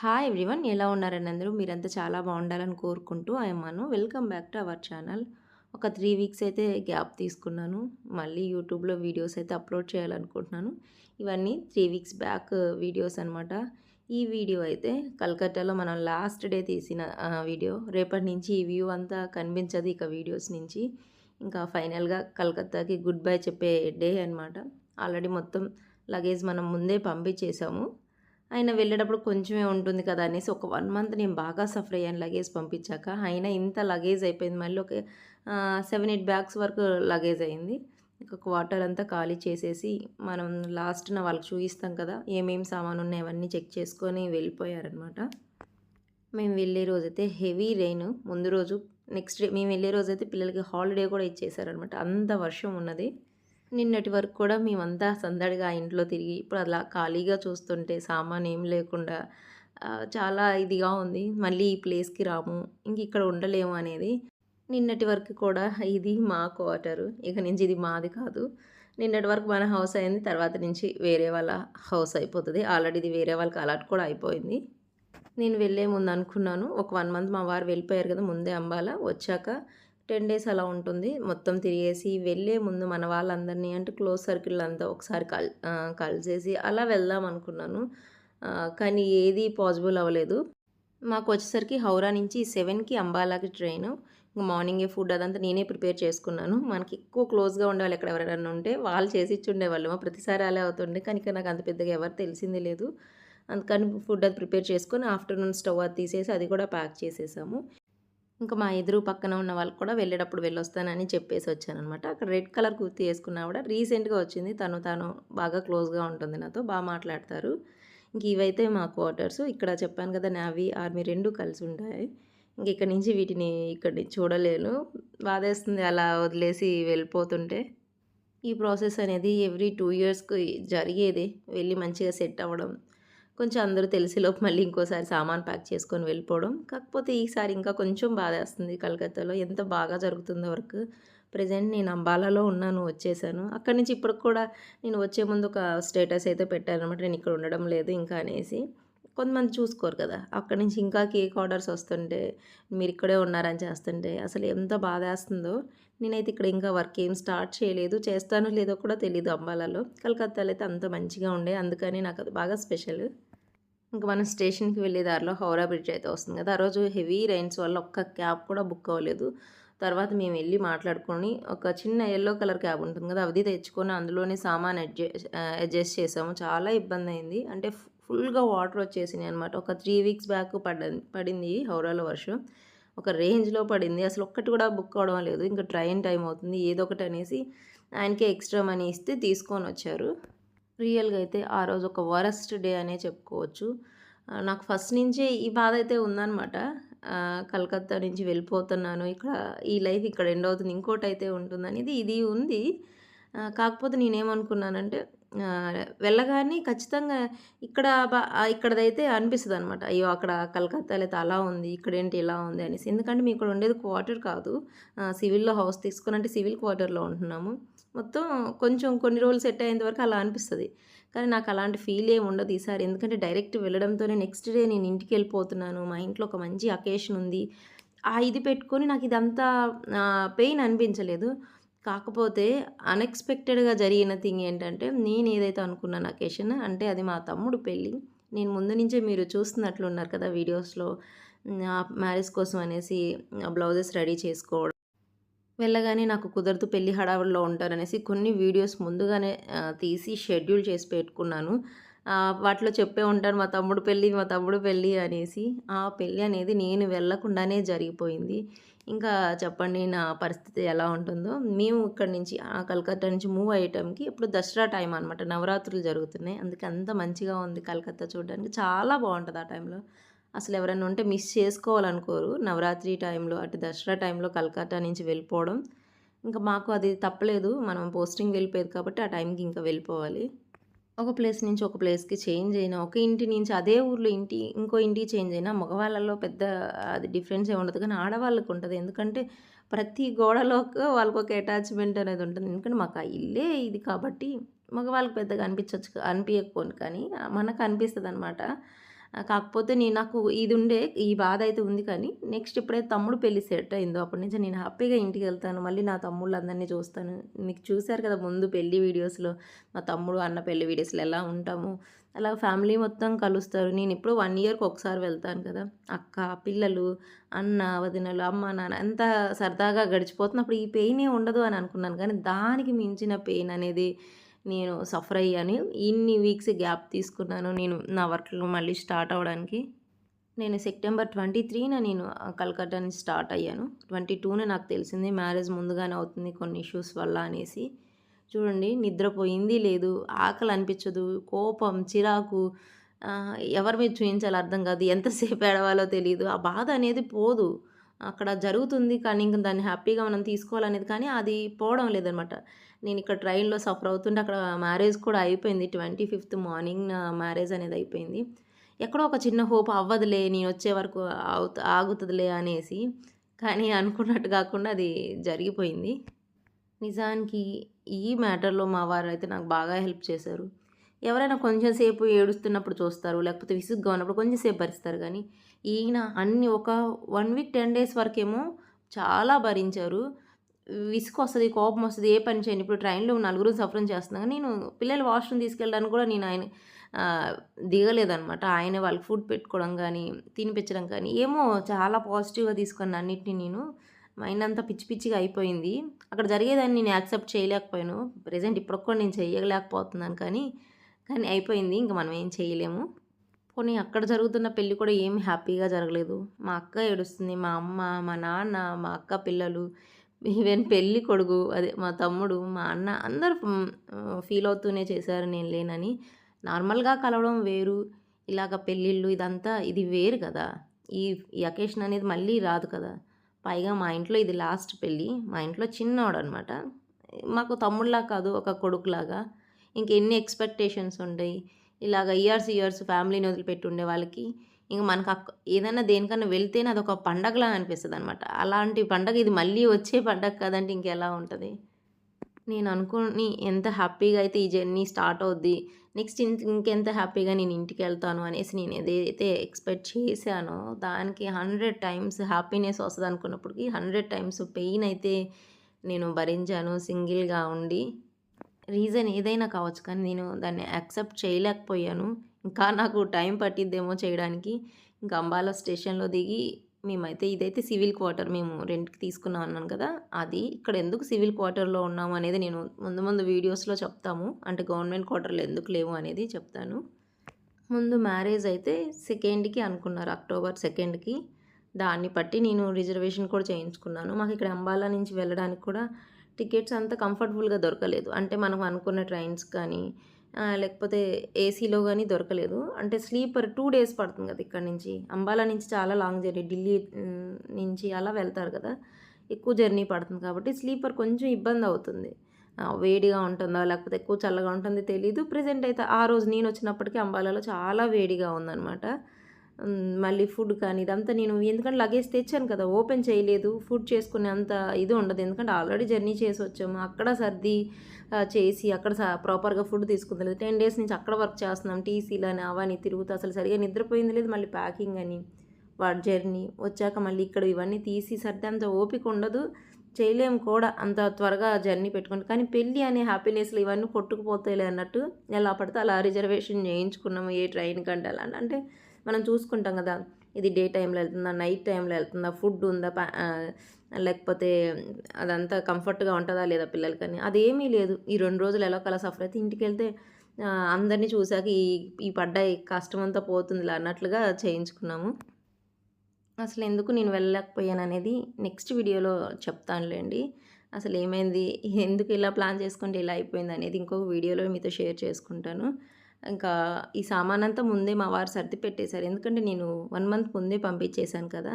Hi everyone ఎలా ఉన్నారని అందరూ? మీరంతా చాలా బాగుండాలని కోరుకుంటూ అయ్యమ్మాను welcome back to our channel ఒక త్రీ వీక్స్ అయితే గ్యాప్ తీసుకున్నాను. మళ్ళీ యూట్యూబ్లో వీడియోస్ అయితే అప్లోడ్ చేయాలనుకుంటున్నాను. ఇవన్నీ త్రీ వీక్స్ బ్యాక్ వీడియోస్ అనమాట ఈ వీడియో అయితే కలకత్తాలో మనం లాస్ట్ డే తీసిన uh, వీడియో రేపటి నుంచి ఈ వ్యూ అంతా కనిపించదు ఇక వీడియోస్ నుంచి. ఇంకా ఫైనల్గా కలకత్తాకి గుడ్ బై చెప్పే డే అనమాట ఆల్రెడీ మొత్తం లగేజ్ మనం ముందే పంపించేసాము. ఆయన వెళ్ళేటప్పుడు కొంచెమే ఉంటుంది కదా అనేసి ఒక వన్ మంత్ నేను బాగా సఫర్ అయ్యాను లగేజ్ పంపించాక. అయినా ఇంత లగేజ్ అయిపోయింది. మళ్ళీ ఒక సెవెన్ ఎయిట్ బ్యాగ్స్ వరకు లగేజ్ అయింది. ఇక క్వార్టర్ అంతా ఖాళీ చేసేసి మనం లాస్ట్న వాళ్ళకి చూపిస్తాం కదా ఏమేమి సామాన్ ఉన్నాయి అవన్నీ చెక్ చేసుకొని వెళ్ళిపోయారనమాట మేము వెళ్ళే రోజైతే హెవీ రెయిన్ ముందు రోజు నెక్స్ట్ డే మేము వెళ్ళే రోజైతే పిల్లలకి హాలిడే కూడా ఇచ్చేసారనమాట అంత వర్షం ఉన్నది. నిన్నటి వరకు కూడా మేమంతా సందడిగా ఇంట్లో తిరిగి ఇప్పుడు అలా ఖాళీగా చూస్తుంటే సామాన్ ఏం లేకుండా చాలా ఇదిగా ఉంది. మళ్ళీ ఈ ప్లేస్కి రాము. ఇంక ఇక్కడ ఉండలేము అనేది నిన్నటి వరకు కూడా ఇది మా క్వార్టరు. ఇక నుంచి ఇది మాది కాదు. నిన్నటి వరకు మన హౌస్ అయింది. తర్వాత నుంచి వేరే వాళ్ళ హౌస్ అయిపోతుంది. ఆల్రెడీ ఇది వేరే వాళ్ళకి అలాట్ కూడా అయిపోయింది. నేను వెళ్ళే ముందు అనుకున్నాను. ఒక వన్ మంత్ మా వారు వెళ్ళిపోయారు కదా ముందే అంబాల. వచ్చాక టెన్ డేస్ అలా ఉంటుంది. మొత్తం తిరిగేసి వెళ్ళే ముందు మన వాళ్ళందరినీ అంటే క్లోజ్ సర్కిల్ అంతా ఒకసారి కల్ కలిసేసి అలా వెళ్దాం అనుకున్నాను. కానీ ఏది పాసిబుల్ అవ్వలేదు. మాకు వచ్చేసరికి హౌరా నుంచి సెవెన్కి అంబాలాకి ట్రైన్. మార్నింగే ఫుడ్ అదంతా నేనే ప్రిపేర్ చేసుకున్నాను. మనకి ఎక్కువ క్లోజ్గా ఉండే వాళ్ళు ఎక్కడ ఎవరైనా ఉంటే వాళ్ళు చేసి ఇచ్చుండేవాళ్ళు మా ప్రతిసారి అలా అవుతుండే. కానీ నాకు అంత పెద్దగా ఎవరు తెలిసిందే లేదు. అందుకని ఫుడ్ అది ప్రిపేర్ చేసుకొని ఆఫ్టర్నూన్ స్టవ్ అది తీసేసి అది కూడా ప్యాక్ చేసేసాము. ఇంకా మా ఎదురు పక్కన ఉన్న వాళ్ళకి కూడా వెళ్ళేటప్పుడు వెళ్ళొస్తానని చెప్పేసి వచ్చాను అనమాట అక్కడ రెడ్ కలర్ కుర్తి వేసుకున్నా కూడా రీసెంట్గా వచ్చింది. తను తను బాగా క్లోజ్గా ఉంటుంది నాతో బాగా మాట్లాడతారు. ఇంక ఇవైతే మా క్వార్టర్స్. ఇక్కడ చెప్పాను కదా నావీ ఆర్మీ రెండు కలిసి ఉంటాయి. ఇంక ఇక్కడ నుంచి వీటిని ఇక్కడ చూడలేను. బాధేస్తుంది అలా వదిలేసి వెళ్ళిపోతుంటే. ఈ ప్రాసెస్ అనేది ఎవ్రీ టూ ఇయర్స్కి జరిగేది. వెళ్ళి మంచిగా సెట్ అవ్వడం కొంచెం అందరూ తెలిసేలోపు మళ్ళీ ఇంకోసారి సామాన్ ప్యాక్ చేసుకొని వెళ్ళిపోవడం. కాకపోతే ఈసారి ఇంకా కొంచెం బాధేస్తుంది కలకత్తాలో. ఎంత బాగా జరుగుతుందో వర్క్. ప్రజెంట్ నేను అంబాలాలో ఉన్నాను వచ్చేసాను. అక్కడి నుంచి ఇప్పటికి కూడా నేను వచ్చే ముందు ఒక స్టేటస్ అయితే పెట్టాను అనమాట నేను ఇక్కడ ఉండడం లేదు ఇంకా అనేసి. కొంతమంది చూసుకోరు కదా. అక్కడి నుంచి ఇంకా కేక్ ఆర్డర్స్ వస్తుంటే మీరు ఇక్కడే ఉన్నారని చేస్తుంటే అసలు ఎంత బాధేస్తుందో నేనైతే ఇక్కడ ఇంకా వర్క్ ఏం స్టార్ట్ చేయలేదు. చేస్తానో లేదో కూడా తెలియదు అంబాలాలో. కలకత్తాలో అయితే అంత మంచిగా ఉండే. అందుకని నాకు అది బాగా స్పెషల్. ఇంకా మనం స్టేషన్కి వెళ్ళే దారిలో హౌరా బ్రిడ్జ్ అయితే వస్తుంది కదా ఆ రోజు హెవీ రైన్స్ వల్ల ఒక్క క్యాబ్ కూడా బుక్ అవ్వలేదు. తర్వాత మేము వెళ్ళి మాట్లాడుకొని ఒక చిన్న ఎల్లో కలర్ క్యాబ్ ఉంటుంది కదా అది తెచ్చుకొని అందులోనే సామాన్ అడ్జస్ట్ అడ్జస్ట్ చేసాము. చాలా ఇబ్బంది అయింది. అంటే ఫుల్గా వాటర్ వచ్చేసినాయి అనమాట ఒక త్రీ వీక్స్ బ్యాక్ పడ్డ పడింది హౌరాలో వర్షం. ఒక రేంజ్లో పడింది. అసలు ఒక్కటి కూడా బుక్ అవడం లేదు. ఇంకా ట్రైన్ టైం అవుతుంది. ఏదో ఒకటి అనేసి ఆయనకే ఎక్స్ట్రా మనీ ఇస్తే తీసుకొని వచ్చారు. రియల్గా అయితే ఆ రోజు ఒక వరస్ట్ డే అనే చెప్పుకోవచ్చు. నాకు ఫస్ట్ నుంచే ఈ బాధ అయితే ఉందన్నమాట. కలకత్తా నుంచి వెళ్ళిపోతున్నాను. ఇక్కడ ఈ లైఫ్ ఇక్కడ ఎండ్ అవుతుంది. ఇంకోటి అయితే ఉంటుందనేది ఇది ఉంది. కాకపోతే నేనేమనుకున్నానంటే వెళ్ళగానే ఖచ్చితంగా ఇక్కడ బా- ఇక్కడదైతే అనిపిస్తుంది అనమాట అయ్యో అక్కడ కలకత్తాలో అయితే అలా ఉంది ఇక్కడ ఏంటి ఇలా ఉంది అనేసి. ఎందుకంటే మేము ఇక్కడ ఉండేది క్వార్టర్ కాదు. సివిల్లో హౌస్ తీసుకుని అంటే సివిల్ క్వార్టర్లో ఉంటున్నాము. మొత్తం కొంచెం కొన్ని రోజులు సెట్ అయ్యేంత వరకు అలా అనిపిస్తుంది. కానీ నాకు అలాంటి ఫీల్ ఏమి ఉండదు ఈసారి. ఎందుకంటే డైరెక్ట్ వెళ్ళడంతోనే నెక్స్ట్ డే నేను ఇంటికి వెళ్ళిపోతున్నాను. మా ఇంట్లో ఒక మంచి అకేషన్ ఉంది. ఆ ఇది పెట్టుకొని నాకు ఇదంతా పెయిన్ అనిపించలేదు. కాకపోతే అన్ఎక్స్పెక్టెడ్గా జరిగిన థింగ్ ఏంటంటే నేను ఏదైతే అనుకున్నాను అకేషన్ అంటే అది మా తమ్ముడు పెళ్ళి. నేను ముందు నుంచే మీరు చూస్తున్నట్లున్నారు కదా వీడియోస్లో. మ్యారేజ్ కోసం అనేసి బ్లౌజెస్ రెడీ చేసుకోవడం. వెళ్ళగానే నాకు కుదరదు పెళ్ళి హడావుల్లో ఉంటారనేసి కొన్ని వీడియోస్ ముందుగానే తీసి షెడ్యూల్ చేసి పెట్టుకున్నాను. వాటిలో చెప్పే ఉంటాను మా తమ్ముడు పెళ్ళి మా తమ్ముడు పెళ్ళి అనేసి. ఆ పెళ్ళి అనేది నేను వెళ్ళకుండానే జరిగిపోయింది. ఇంకా చెప్పండి నా పరిస్థితి ఎలా ఉంటుందో. మేము ఇక్కడ నుంచి ఆ కలకత్తా నుంచి మూవ్ అయ్యేటంకి ఇప్పుడు దసరా టైం అనమాట నవరాత్రులు జరుగుతున్నాయి. అందుకే అంత మంచిగా ఉంది కలకత్తా చూడడానికి. చాలా బాగుంటుంది ఆ టైంలో. అసలు ఎవరైనా ఉంటే మిస్ చేసుకోవాలనుకోరు. నవరాత్రి టైంలో అటు దసరా టైంలో కలకత్తా నుంచి వెళ్ళిపోవడం. ఇంకా మాకు అది తప్పలేదు. మనం పోస్టింగ్ వెళ్ళిపోయేది కాబట్టి ఆ టైంకి ఇంకా వెళ్ళిపోవాలి. ఒక ప్లేస్ నుంచి ఒక ప్లేస్కి చేంజ్ అయినా ఒక ఇంటి నుంచి అదే ఊర్లో ఇంటి ఇంకో ఇంటికి చేంజ్ అయినా మగవాళ్ళలో పెద్ద అది డిఫరెన్స్ ఏమి ఉండదు. కానీ ఆడవాళ్ళకు ఉంటుంది. ఎందుకంటే ప్రతి గోడలోకి వాళ్ళకి ఒక అటాచ్మెంట్ అనేది ఉంటుంది. ఎందుకంటే మాకు ఆ ఇల్లే ఇది కాబట్టి మగవాళ్ళకి పెద్దగా అనిపించవచ్చు అనిపించకపోను కానీ మనకు అనిపిస్తుంది అనమాట కాకపోతే నేను నాకు ఇది ఉండే ఈ బాధ అయితే ఉంది కానీ నెక్స్ట్ ఎప్పుడైతే తమ్ముడు పెళ్ళి సెట్ అయిందో అప్పటి నుంచి నేను హ్యాపీగా ఇంటికి వెళ్తాను మళ్ళీ నా తమ్ముళ్ళందరిని చూస్తాను. మీకు చూశారు కదా ముందు పెళ్ళి వీడియోస్‌లో మా తమ్ముడు, అన్న పెళ్ళి వీడియోస్‌లో ఎలా ఉంటాము. అలా ఫ్యామిలీ మొత్తం కలుస్తారు. నేను ఇప్పుడు వన్ ఇయర్‌కి ఒకసారి వెళ్తాను కదా! అక్క, పిల్లలు, అన్న, వదినలు, అమ్మ, నాన్న ఎంత సరదాగా గడిచిపోతున్నప్పుడు ఈ పెయినే ఉండదు అని అనుకున్నాను. కానీ దానికి మించిన పెయిన్ అనేది నేను సఫర్ అయ్యాను. ఇన్ని వీక్స్ గ్యాప్ తీసుకున్నాను. నేను నా వర్క్‌లో మళ్ళీ స్టార్ట్ అవ్వడానికి. నేను సెప్టెంబర్ 23న నేను కలకత్తా నుంచి స్టార్ట్ అయ్యాను. 22న నాకు తెలిసింది మ్యారేజ్ ముందుగానే అవుతుంది కొన్ని ఇష్యూస్ వల్ల అనేసి. చూడండి నిద్రపోయింది లేదు, ఆకలి అనిపించదు, కోపం, చిరాకు ఎవరి మీద చూయించాలో అర్థం కాదు. ఎంతసేపు ఏడవాలో తెలియదు ఆ బాధ అనేది పోదు. అక్కడ జరుగుతుంది కానీ ఇంక దాన్ని హ్యాపీగా మనం తీసుకోవాలనేది కానీ అది పోవడం లేదనమాట. నేను ఇక్కడ ట్రైన్‌లో సఫర్ అవుతుంటే అక్కడ మ్యారేజ్ కూడా అయిపోయింది. 25థ్ మార్నింగ్ నా మ్యారేజ్ అనేది అయిపోయింది. ఎక్కడో ఒక చిన్న హోప్ అవ్వదులే నేనొచ్చే వరకు అవుత ఆగుతుందిలే అనేసి. కానీ అనుకున్నట్టు కాకుండా అది జరిగిపోయింది. నిజానికి ఈ మ్యాటర్‌లో మా వారు అయితే నాకు బాగా హెల్ప్ చేశారు. ఎవరైనా కొంచెం సేపు ఏడుస్తున్నప్పుడు చూస్తారు. లేకపోతే విసుగ్గా ఉన్నప్పుడు కొంచెం సేపు భరిస్తారు కానీ ఈయన అన్ని ఒక వన్ వీక్ 10 డేస్ వరకేమో చాలా భరించారు. విసుగొస్తుంది కోపం వస్తుంది ఏ పని చేయను. ఇప్పుడు ట్రైన్‌లో నలుగురం సఫరం చేస్తున్నాను కానీ నేను పిల్లలు వాష్‌రూమ్ తీసుకెళ్ళడానికి కూడా నేను ఆయన దిగలేదనమాట. ఆయనే వాళ్ళకి ఫుడ్ పెట్టుకోవడం కానీ తినిపించడం కానీ ఏమో చాలా పాజిటివ్‌గా తీసుకున్నాను అన్నిటిని నేను. మైండ్ అంతా పిచ్చి పిచ్చిగా అయిపోయింది. అక్కడ జరిగేదాన్ని నేను యాక్సెప్ట్ చేయలేకపోయాను. ప్రెజెంట్ ఇప్పుడు కూడా నేను చేయలేకపోతున్నాను కానీ, కానీ అయిపోయింది. ఇంక మనం ఏం చేయలేము. పోనీ అక్కడ జరుగుతున్న పెళ్ళి కూడా ఏమి హ్యాపీగా జరగలేదు. మా అక్క ఏడుస్తుంది. మా అమ్మ, మా నాన్న, మా అక్క పిల్లలు, ఈవెన్ పెళ్ళి కొడుకు అదే మా తమ్ముడు, మా అన్న అందరూ ఫీల్ అవుతూనే చేశారు నేను లేనని. నార్మల్‌గా కలవడం వేరు. ఇలాగ పెళ్ళిళ్ళు ఇదంతా ఇది వేరు కదా! ఈ ఈ అకేషన్ అనేది మళ్ళీ రాదు కదా! పైగా మా ఇంట్లో ఇది లాస్ట్ పెళ్ళి మా ఇంట్లో చిన్నోడనమాట. మాకు తమ్ముడిలాగా కాదు ఒక కొడుకులాగా. ఇంకెన్ని ఎక్స్‌పెక్టేషన్స్ ఉంటాయి. ఇలాగ ఇయర్స్, ఇయర్స్ ఫ్యామిలీని వదిలిపెట్టి ఉండే వాళ్ళకి ఇంక మనకు ఏదైనా దేనికన్నా వెళ్తేనే అదొక పండగలా అనమాట అలాంటి పండగ ఇది మళ్ళీ వచ్చే పండగ కదండీ! ఇంకెలా ఉంటుంది నేను అనుకోని ఎంత హ్యాపీగా అయితే ఈ జర్నీ స్టార్ట్ అవుద్ది. నెక్స్ట్ ఇంకెంత హ్యాపీగా నేను ఇంటికి వెళ్తాను అనేసి నేను ఏదైతే ఎక్స్‌పెక్ట్ చేశానో దానికి 100 టైమ్స్ హ్యాపీనెస్ వస్తుంది అనుకున్నప్పటికీ హండ్రెడ్ టైమ్స్ పెయిన్ అయితే నేను భరించాను సింగిల్‌గా ఉండి. రీజన్ ఏదైనా కావచ్చు కానీ నేను దాన్ని యాక్సెప్ట్ చేయలేకపోయాను. ఇంకా నాకు టైం పట్టిద్దేమో చేయడానికి. ఇంకా అంబాలా స్టేషన్‌లో దిగి మేమైతే ఇదైతే సివిల్ క్వార్టర్ మేము రెంట్‌కి తీసుకున్నాం అన్నాను కదా! అది. ఇక్కడ ఎందుకు సివిల్ క్వార్టర్‌లో ఉన్నాము అనేది నేను ముందు ముందు వీడియోస్‌లో చెప్తాము. అంటే గవర్నమెంట్ క్వార్టర్‌లో ఎందుకు లేవు అనేది చెప్తాను. ముందు మ్యారేజ్ అయితే సెకండ్‌కి అనుకున్నారు. అక్టోబర్ సెకండ్కి దాన్ని బట్టి నేను రిజర్వేషన్ కూడా చేయించుకున్నాను. మాకు ఇక్కడ అంబాలా నుంచి వెళ్ళడానికి కూడా టికెట్స్ అంత కంఫర్టబుల్‌గా దొరకలేదు. అంటే మనం అనుకున్న ట్రైన్స్ కానీ లేకపోతే ఏసీలో కానీ దొరకలేదు. అంటే స్లీపర్ టూ డేస్ పడుతుంది కదా! ఇక్కడ నుంచి. అంబాలా నుంచి చాలా లాంగ్ జర్నీ ఢిల్లీ నుంచి అలా వెళ్తారు కదా! ఎక్కువ జర్నీ పడుతుంది కాబట్టి స్లీపర్ కొంచెం ఇబ్బంది అవుతుంది వేడిగా ఉంటుందా? లేకపోతే ఎక్కువ చల్లగా ఉంటుందో తెలీదు. ప్రెజెంట్ అయితే ఆ రోజు నేను వచ్చినప్పటికీ అంబాలాలో చాలా వేడిగా ఉందనమాట. మళ్ళీ ఫుడ్ కానీ ఇదంతా నేను ఎందుకంటే లగేజ్ తెచ్చాను కదా! ఓపెన్ చేయలేదు. ఫుడ్ చేసుకునే అంత ఇది ఉండదు. ఎందుకంటే ఆల్రెడీ జర్నీ చేసి వచ్చాము అక్కడ సర్ది చేసి అక్కడ ప్రాపర్‌గా ఫుడ్ తీసుకుందలేదు టెన్ డేస్ నుంచి అక్కడ వర్క్ చేస్తున్నాం. టీసీలని అవని తిరుగుతూ అసలు సరిగా నిద్రపోయింది లేదు. మళ్ళీ ప్యాకింగ్ అని, వాడి జర్నీ. వచ్చాక మళ్ళీ ఇక్కడ ఇవన్నీ తీసి సర్దేంత ఓపిక ఉండదు. చేయలేము కూడా అంత త్వరగా జర్నీ పెట్టుకొని. కానీ పెళ్ళి అనే హ్యాపీనెస్లు ఇవన్నీ కొట్టుకుపోతాయిలే అన్నట్టు ఎలా పడితే అలా రిజర్వేషన్ చేయించుకున్నాము. ఏ ట్రైన్ కంటే అలా అంటే మనం చూసుకుంటాం కదా! ఇది డే టైంలో వెళ్తుందా? నైట్ టైంలో వెళ్తుందా? ఫుడ్ ఉందా? లేకపోతే అదంతా కంఫర్ట్‌గా ఉంటుందా లేదా పిల్లలకని. అదేమీ లేదు. ఈ రెండు రోజులు ఎలాగోలా సఫర్ అయితే ఇంటికెళ్తే వెళ్తే అందరిని చూశాక ఈ ఈ పడ్డ కష్టమంతా పోతుందిలే అన్నట్లుగా చేయించుకున్నాము. అసలు ఎందుకు నేను వెళ్ళలేకపోయాను అనేది నెక్స్ట్ వీడియోలో చెప్తానులేండి అసలు ఏమైంది ఎందుకు ఇలా ప్లాన్ చేసుకుంటే ఇలా అయిపోయింది అనేది ఇంకొక వీడియోలో మీతో షేర్ చేసుకుంటాను. ఇంకా ఈ సామానంతా ముందే మా వారు సర్ది పెట్టేశారు. ఎందుకంటే నేను వన్ మంత్ ముందే పంపించేశాను కదా!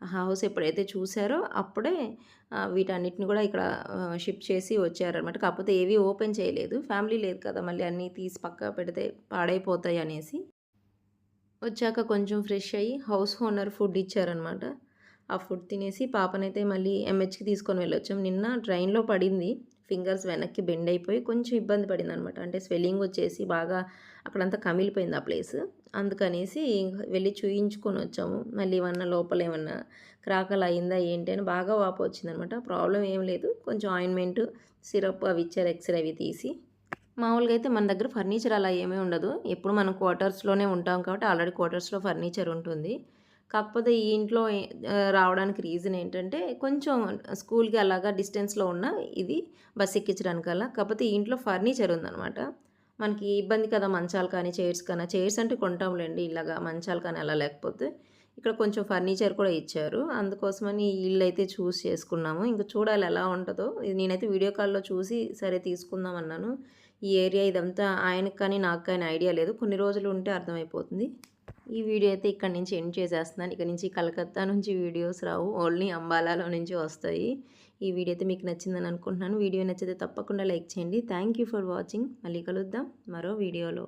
ఆ హౌస్ ఎప్పుడైతే చూసారో అప్పుడే వీటన్నిటిని కూడా ఇక్కడ షిఫ్ట్ చేసి వచ్చారనమాట. కాకపోతే ఏవి ఓపెన్ చేయలేదు. ఫ్యామిలీ లేదు కదా! మళ్ళీ అన్నీ తీసి పక్క పెడితే పాడైపోతాయి అనేసి. వచ్చాక కొంచెం ఫ్రెష్ అయ్యి హౌస్ ఓనర్ ఫుడ్ ఇచ్చారనమాట. ఆ ఫుడ్ తినేసి పాపనైతే మళ్ళీ ఎంహెచ్‌కి తీసుకొని వెళ్ళొచ్చాం. నిన్న ట్రైన్‌లో పడింది ఫింగర్స్ వెనక్కి బెండ్ అయిపోయి కొంచెం ఇబ్బంది పడింది అనమాట అంటే స్వెల్లింగ్ వచ్చేసి బాగా అక్కడంతా కమిలిపోయింది ఆ ప్లేస్. అందుకనేసి వెళ్ళి చూయించుకొని వచ్చాము. మళ్ళీ ఏమన్నా లోపల ఏమన్నా క్రాకలు అయిందా ఏంటి అని బాగా వాపు వచ్చిందనమాట. ప్రాబ్లం ఏం లేదు. కొంచెం ఆయింట్మెంట్ సిరప్ అవి ఇచ్చారు ఎక్స్రే అవి తీసి. మామూలుగా అయితే మన దగ్గర ఫర్నిచర్ అలా ఏమీ ఉండదు. ఎప్పుడు మనం క్వార్టర్స్లోనే ఉంటాం కాబట్టి ఆల్రెడీ క్వార్టర్స్లో ఫర్నిచర్ ఉంటుంది. కాకపోతే ఈ ఇంట్లో రావడానికి రీజన్ ఏంటంటే కొంచెం స్కూల్కి అలాగా డిస్టెన్స్లో ఉన్న ఇది బస్ ఎక్కించడానికి అలా కాకపోతే ఈ ఇంట్లో ఫర్నిచర్ ఉందన్నమాట. మనకి ఇబ్బంది కదా మంచాలు కానీ చైర్స్ కానీ. చైర్స్ అంటే కొంటాంలేండి ఇలాగా మంచాలు కానీ అలా లేకపోతే. ఇక్కడ కొంచెం ఫర్నిచర్ కూడా ఇచ్చారు. అందుకోసమని ఇల్లు అయితే చూస్ చేసుకున్నాము. ఇంకా చూడాలి ఎలా ఉంటుందో. ఇది నేనైతే వీడియో కాల్లో చూసి సరే తీసుకుందాం అన్నాను. ఈ ఏరియా ఇదంతా ఆయనకు కానీ నాకు కానీ ఐడియా లేదు. కొన్ని రోజులు ఉంటే అర్థమైపోతుంది. ఈ వీడియో అయితే ఇక్కడ నుంచి ఎండ్ చేసేస్తున్నాను. ఇక్కడ నుంచి కలకత్తా నుంచి వీడియోస్ రావు. ఓన్లీ అంబాలాలో నుంచి వస్తాయి. ఈ వీడియో అయితే మీకు నచ్చిందని అనుకుంటున్నాను. వీడియో నచ్చితే తప్పకుండా లైక్ చేయండి. థ్యాంక్ యూ ఫర్ వాచింగ్ మళ్ళీ కలుద్దాం మరో వీడియోలో.